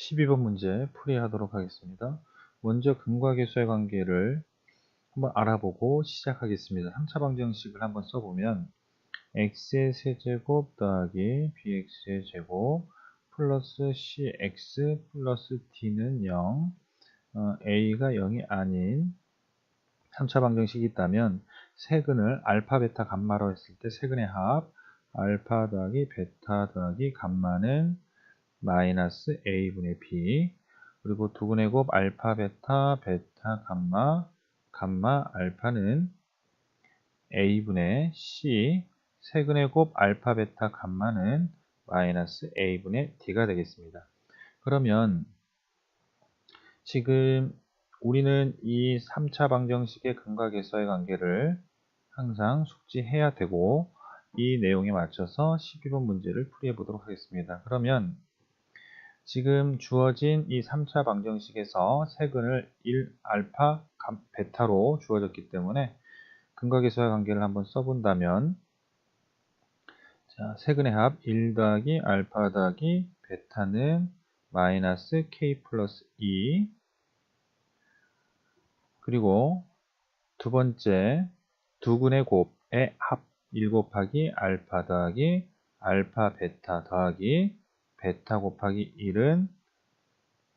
12번 문제 풀이하도록 하겠습니다. 먼저 근과 계수의 관계를 한번 알아보고 시작하겠습니다. 3차 방정식을 한번 써보면 x의 세제곱 더하기 bx의 제곱 플러스 cx 플러스 d는 0 어, a가 0이 아닌 3차 방정식이 있다면 세근을 알파 베타 감마로 했을 때 세근의 합 알파 더하기 베타 더하기 감마는 마이너스 a분의 b 그리고 두근의 곱 알파 베타 베타 감마 감마 알파는 a분의 c 세근의 곱 알파 베타 감마는 마이너스 a분의 d가 되겠습니다. 그러면 지금 우리는 이 3차 방정식의 계수의 관계를 항상 숙지해야 되고 이 내용에 맞춰서 12번 문제를 풀이해 보도록 하겠습니다. 그러면 지금 주어진 이 3차 방정식에서 세근을 1알파 베타로 주어졌기 때문에 근각계수와 관계를 한번 써본다면 자, 세근의 합 1 더하기 알파 더하기 베타는 마이너스 k 플러스 2 그리고 두 번째 두근의 곱의 합 1 곱하기 알파 더하기 알파 베타 더하기 베타 곱하기 1은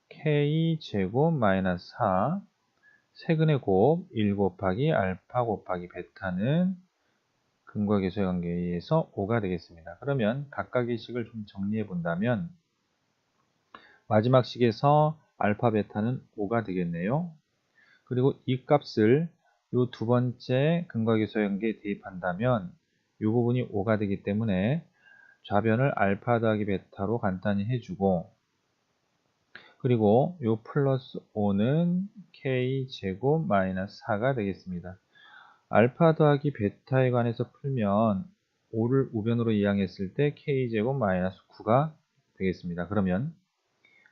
k제곱 마이너스 4 세근의 곱 1 곱하기 알파 곱하기 베타는 근과 계수의 관계에 의해서 5가 되겠습니다. 그러면 각각의 식을 좀 정리해 본다면 마지막 식에서 알파 베타는 5가 되겠네요. 그리고 이 값을 이 두 번째 근과 계수의 관계에 대입한다면 이 부분이 5가 되기 때문에 좌변을 알파 더하기 베타로 간단히 해주고 그리고 요 플러스 5는 k 제곱 마이너스 4가 되겠습니다. 알파 더하기 베타에 관해서 풀면 5를 우변으로 이항했을 때 k 제곱 마이너스 9가 되겠습니다. 그러면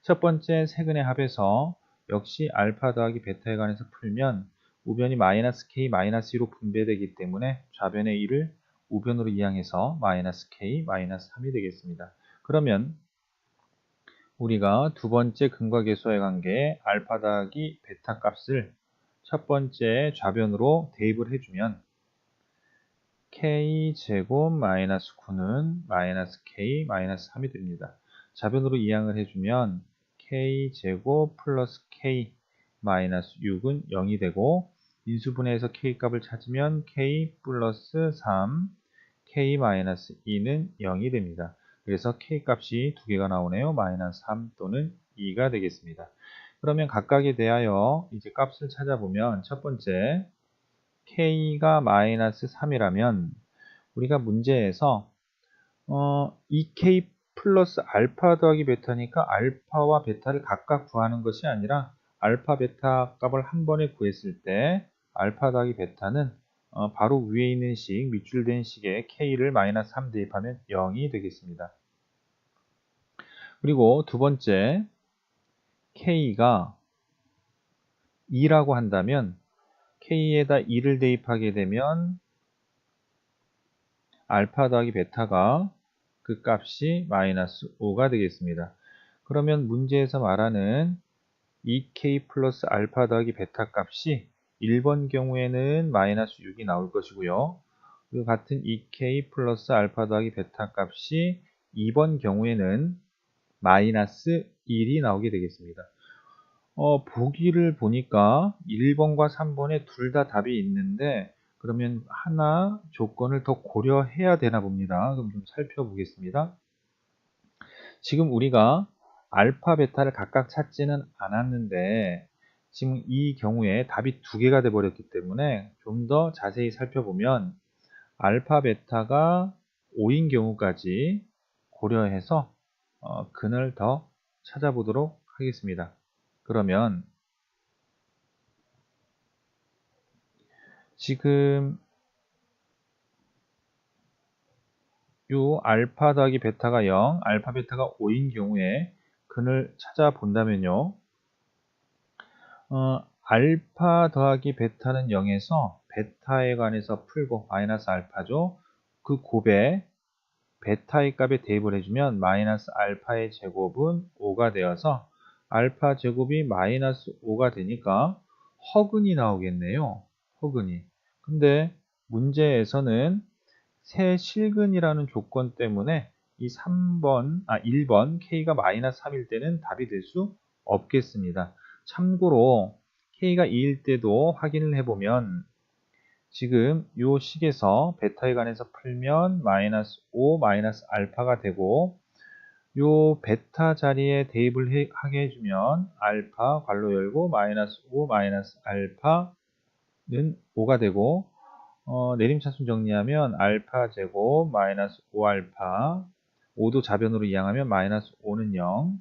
첫 번째 세근의 합에서 역시 알파 더하기 베타에 관해서 풀면 우변이 마이너스 k 마이너스 2로 분배되기 때문에 좌변의 1을 우변으로 이항해서 마이너스 k 마이너스 3이 되겠습니다. 그러면 우리가 두 번째 근과 계수의 관계에 알파 더하기 베타 값을 첫 번째 좌변으로 대입을 해주면 k 제곱 마이너스 9는 마이너스 k 마이너스 3이 됩니다. 좌변으로 이항을 해주면 k 제곱 플러스 k 마이너스 6은 0이 되고 인수분해에서 k 값을 찾으면 k 플러스 3 k-2는 0이 됩니다. 그래서 k 값이 두 개가 나오네요. 마이너스 3 또는 2가 되겠습니다. 그러면 각각에 대하여 이제 값을 찾아보면 첫 번째 k가 마이너스 3이라면 우리가 문제에서 어, 2k 플러스 알파 더하기 베타니까 알파와 베타를 각각 구하는 것이 아니라 알파 베타 값을 한 번에 구했을 때 알파 더하기 베타는 어, 바로 위에 있는 식, 밑줄된 식에 k를 마이너스 3 대입하면 0이 되겠습니다. 그리고 두 번째 k가 2라고 한다면 k에다 2를 대입하게 되면 알파 더하기 베타가 그 값이 마이너스 5가 되겠습니다. 그러면 문제에서 말하는 2k 플러스 알파 더하기 베타 값이 1번 경우에는 마이너스 6이 나올 것이고요. 그 같은 2k 플러스 알파 더하기 베타 값이 2번 경우에는 마이너스 1이 나오게 되겠습니다. 어, 보기를 보니까 1번과 3번에 둘 다 답이 있는데 그러면 하나 조건을 더 고려해야 되나 봅니다. 그럼 좀 살펴보겠습니다. 지금 우리가 알파, 베타를 각각 찾지는 않았는데 지금 이 경우에 답이 두 개가 돼 버렸기 때문에 좀 더 자세히 살펴보면 알파 베타가 5인 경우까지 고려해서 어, 근을 더 찾아보도록 하겠습니다. 그러면 지금 요 알파 더하기 베타가 0, 알파 베타가 5인 경우에 근을 찾아본다면요. 어, 알파 더하기 베타는 0에서 베타에 관해서 풀고 마이너스 알파죠. 그 곱에 베타의 값에 대입을 해주면 마이너스 알파의 제곱은 5가 되어서 알파 제곱이 마이너스 5가 되니까 허근이 나오겠네요. 허근이. 근데 문제에서는 새 실근이라는 조건 때문에 이 3번, 아, 1번 K가 마이너스 3일 때는 답이 될 수 없겠습니다. 참고로 K가 2일 때도 확인을 해보면 지금 이 식에서 베타에 관해서 풀면 마이너스 5 마이너스 알파가 되고 요 베타 자리에 대입을 해, 하게 해주면 알파 괄로 열고 마이너스 5 마이너스 알파는 5가 되고 어, 내림차순 정리하면 알파 제곱 마이너스 5알파 5도 자변으로 이항하면 마이너스 5는 0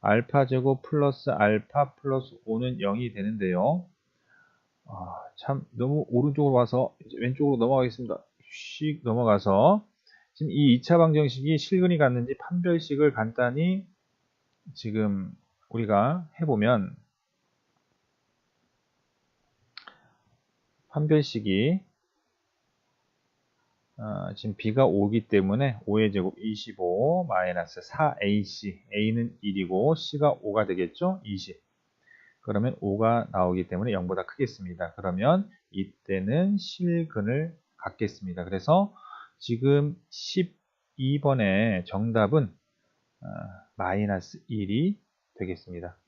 알파 제곱 플러스 알파 플러스 5는 0이 되는데요. 아, 참 너무 오른쪽으로 와서 왼쪽으로 넘어가겠습니다. 씩 넘어가서 지금 이 2차 방정식이 실근이 갔는지 판별식을 간단히 지금 우리가 해보면 판별식이 어, 지금 b가 5기 때문에 5의 제곱 25 마이너스 4ac a는 1이고 c가 5가 되겠죠? 20 그러면 5가 나오기 때문에 0보다 크겠습니다. 그러면 이때는 실근을 갖겠습니다. 그래서 지금 12번의 정답은 어, 마이너스 1이 되겠습니다